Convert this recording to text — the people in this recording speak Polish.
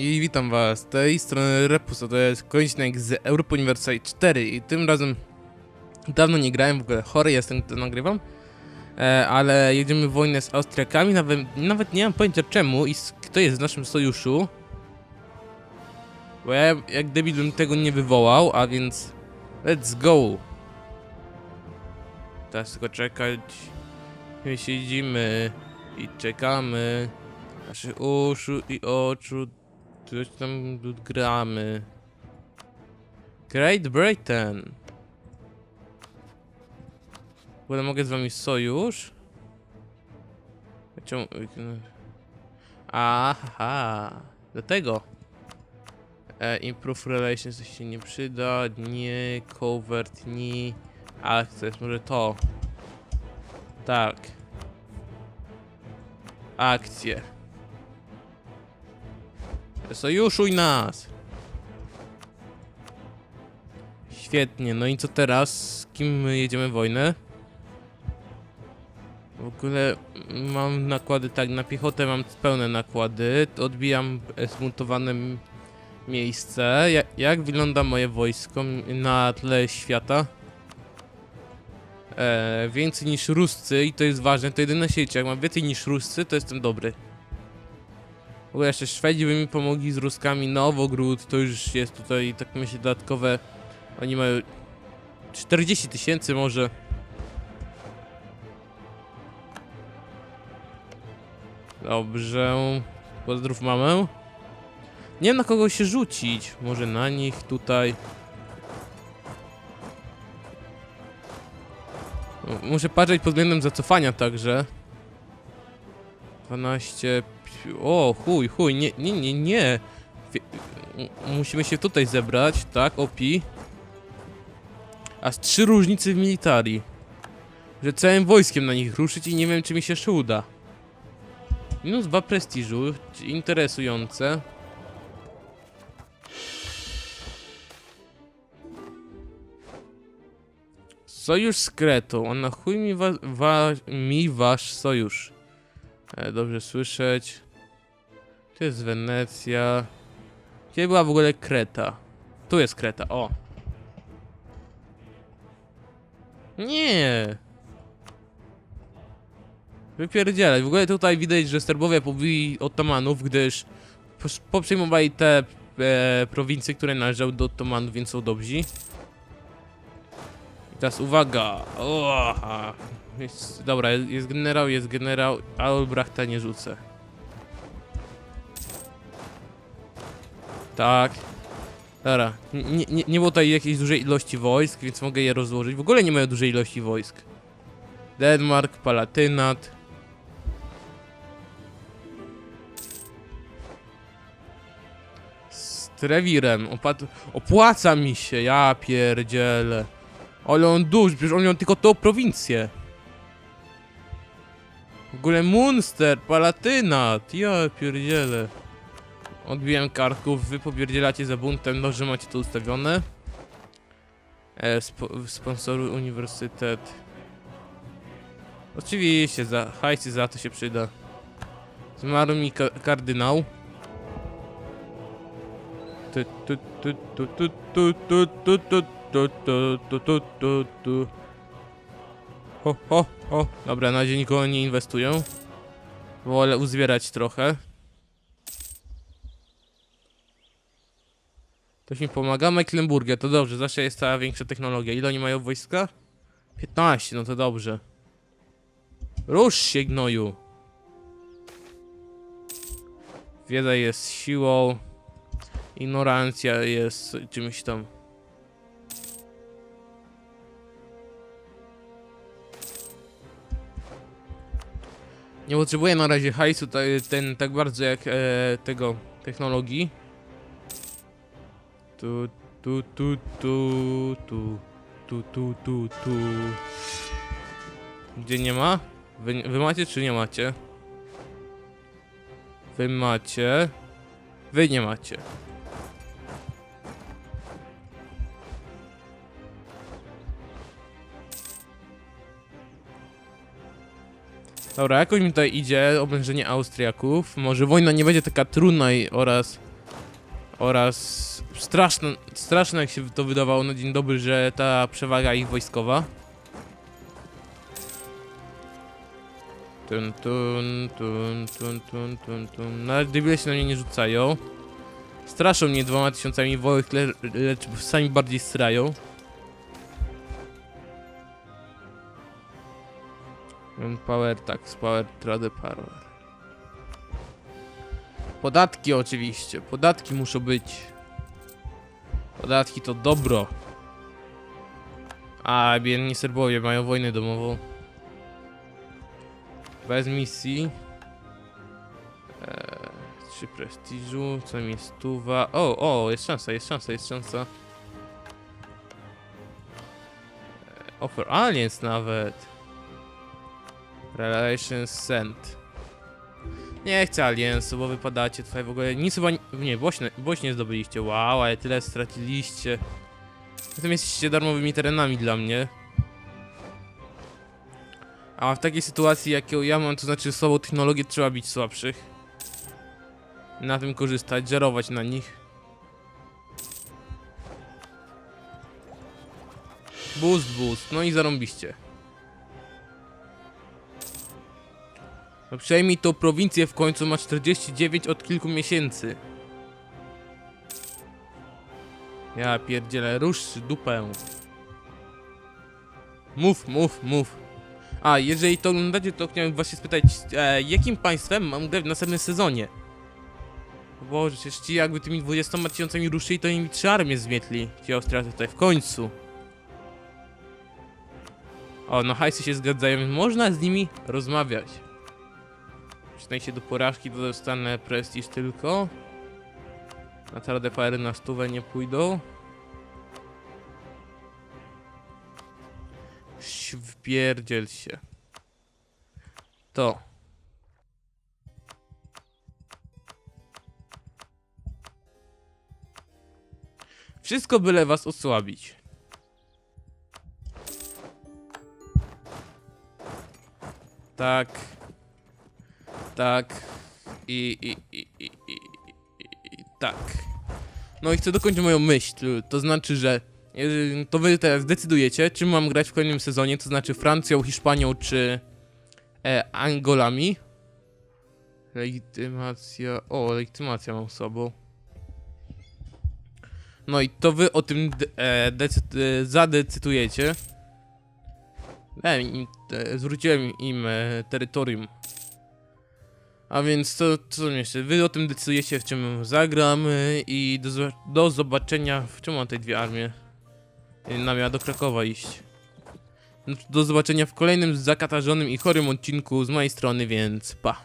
I witam was, z tej strony Repus, a to jest kończynek z Europa Universal 4 i tym razem dawno nie grałem, w ogóle chory jestem, to nagrywam, e, ale jedziemy w wojnę z Austriakami, nawet, nawet nie mam pojęcia czemu i kto jest w naszym sojuszu, bo ja jak debil bym tego nie wywołał, a więc let's go. Teraz tylko czekać, my siedzimy i czekamy. Naszych uszu i oczu Coś tam gramy. Great Britain. Ogóle mogę z wami sojusz? Czemu... Aha, dlatego. E, improve relations to się nie przyda, nie, covert, nie, access, może to. Tak. Akcje. Sojuszuj nas! Świetnie, no i co teraz? Z kim my jedziemy wojnę? W ogóle mam nakłady, tak, na piechotę mam pełne nakłady. Odbijam e, zmutowane m- miejsce. Ja, jak wygląda moje wojsko na tle świata? E, więcej niż Ruscy i to jest ważne, to jedyne sieć. Jak mam więcej niż Ruscy, to jestem dobry. W ogóle jeszcze Szwedzi by mi pomogli z Ruskami. Nowogród to już jest tutaj, tak myślę, dodatkowe. Oni mają 40 tysięcy może. Dobrze. Pozdrów mamę. Nie wiem na kogo się rzucić. Może na nich tutaj. Muszę patrzeć pod względem zacofania także. 12. O, chuj, chuj, nie, nie, nie, nie. Musimy się tutaj zebrać, tak, opi. A z trzy różnice w militarii. Że całym wojskiem na nich ruszyć i nie wiem, czy mi się jeszcze uda. Minus dwa prestiżu, interesujące. Sojusz z Kretą, a na chuj mi, wa, wa, mi wasz sojusz. E, dobrze słyszeć. Tu jest Wenecja. Gdzie była w ogóle Kreta? Tu jest Kreta, o. Nie. Wypierdzielać. W ogóle tutaj widać, że Serbowie pobili Ottomanów, gdyż poprzejmowali te e, prowincje, które należały do Ottomanów, więc są dobrzy. Teraz uwaga. O, a. jest, dobra, jest, generał, jest generał. Albrachta nie rzucę. Tak. Dobra, nie, nie, nie było tutaj jakiejś dużej ilości wojsk, więc mogę je rozłożyć. W ogóle nie mają dużej ilości wojsk. Denmark, Palatynat. Z Trewirem. Opat- opłaca mi się, ja pierdzielę. Ale on duży, przecież on miał tylko tą prowincję. W ogóle Munster, Palatynat, ja pierdzielę. Odbiłem kartków, wy popierdzielacie za buntem, dobrze macie to ustawione. E, spo, sponsoruj uniwersytet. Oczywiście, za hajsy za to się przyda. Zmarł mi ka kardynał. Tu, tu, tu, tu, tu, tu, tu, tu, tu, tu, tu, tu, tu, tu, tu. Ho, ho, ho. Dobra, na razie nikogo nie inwestują. Wolę uzbierać trochę. Ktoś mi pomaga. Mecklenburgia, to dobrze, zawsze jest cała większa technologia. Ile oni mają wojska? 15, no to dobrze. Rusz się, gnoju. Wiedza jest siłą. Ignorancja jest czymś tam. Nie potrzebuję na razie hajsu ten tak bardzo jak e, tego technologii. Tu, tu, tu, tu, tu, tu, tu, tu, tu. Gdzie nie ma? Wy, wy macie czy nie macie? Wy macie. Wy nie macie. Dobra, jakoś mi tutaj idzie oblężenie Austriaków. Może wojna nie będzie taka trudna oraz Oraz straszne, straszne jak się to wydawało na dzień dobry, że ta przewaga ich wojskowa. Tun, tun, tun, tun, tun, tun, tun. Nawet debile się na mnie nie rzucają. Straszą mnie dwoma tysiącami wołych, le lecz sami bardziej strają. Power, tak, z power, trade power. Podatki oczywiście, podatki muszą być. Podatki to dobro. A, biedni Serbowie mają wojnę domową. Bez misji. Eee, trzy prestiżu, co mi stuwa. O, o, jest szansa, jest szansa, jest szansa. Eee, offer Aliens nawet. Relations sent. Nie chcę Aliensu, bo wypadacie tutaj w ogóle. Nic chyba nie. Nie, zdobyliście. Wow, ale tyle straciliście. Zatem jesteście darmowymi terenami dla mnie. A w takiej sytuacji, jaką ja mam, to znaczy słabą technologię, trzeba bić słabszych. Na tym korzystać, żerować na nich. Boost, boost, no i zarąbiście. No przejmij tą prowincję w końcu, ma 49 od kilku miesięcy. Ja pierdzielę, rusz dupę. Mów, mów, mów. A, jeżeli to oglądacie, to chciałem właśnie spytać, e, jakim państwem mam grać w następnym sezonie? Boże, przecież ci jakby tymi 20 tysiącami ruszyli, to im trzy armie zmietli. Ci Austriacy tutaj w końcu. O, no hajsy się zgadzają, można z nimi rozmawiać. Przynajmniej do porażki, to dostanę prestiż tylko. Na te pary na stówę nie pójdą. Wpierdziel się. To. Wszystko byle was osłabić. Tak. Tak. I, i, i, i, i, i, tak. No i chcę dokończyć moją myśl. To znaczy, że jeżeli- to wy teraz decydujecie, czym mam grać w kolejnym sezonie, to znaczy Francją, Hiszpanią czy e, Angolami. Legitymacja. O, legitymacja mam sobą. No i to wy o tym e, e, zadecydujecie. E, zwróciłem im e, terytorium. A więc to, co jeszcze? Wy o tym decydujecie, w czym zagram i do, do zobaczenia. W czym mam te dwie armie? E, Nam miała do Krakowa iść. No, Do zobaczenia w kolejnym zakatarzonym i chorym odcinku z mojej strony, więc pa.